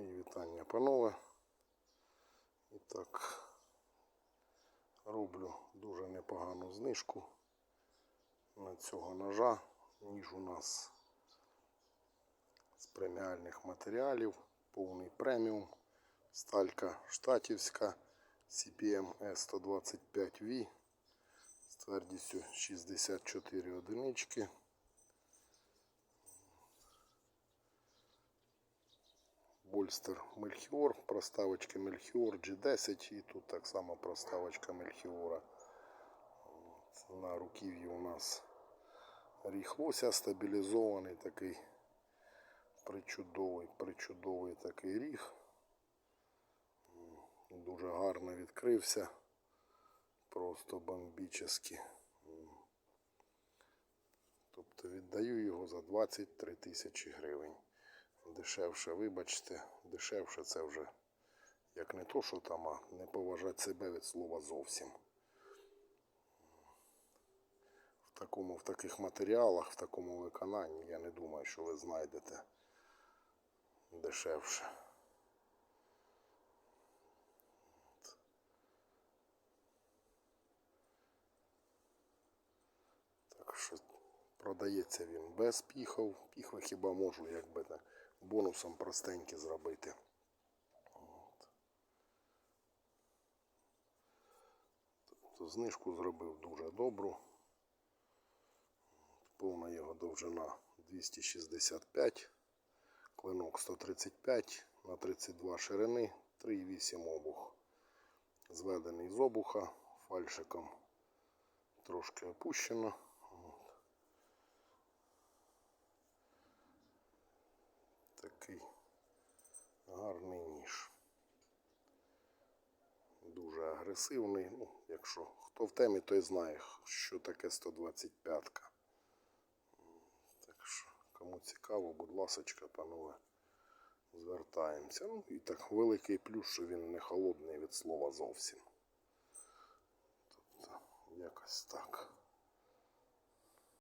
Мої вітання, панове. І так, роблю дуже непогану знижку на цього ножа. Ніж у нас з преміальних матеріалів, повний преміум, сталька штатівська CPM E125V з твердістю 64 одинички. Больстер Мельхіор, проставочки Мельхіор G10 і тут так само проставочка Мельхіора. На руків'ї у нас лося стабілізований такий причудовий, причудовий такий ріг. Дуже гарно відкрився. Просто бомбічний. Тобто віддаю його за 23 тисячі гривень. Дешевше, вибачте, дешевше це вже як не то, що там, а не поважати себе від слова зовсім. В такому, в таких матеріалах, в такому виконанні, я не думаю, що ви знайдете дешевше. Так що продається він без піхов. Піхви хіба можу якби так бонусом простенькі зробити. От. Тобто знижку зробив дуже добру. Повна його довжина 265, клинок 135 на 32 ширини, 3,8 обух. Зведений з обуха фальшиком трошки опущено. Такий гарний ніж. Дуже агресивний. Ну, якщо хто в темі, той знає, що таке 125. ка Так що, кому цікаво, будь ласочка, панове, звертаємося. Ну і так великий плюс, що він не холодний від слова зовсім. Тобто, якось так.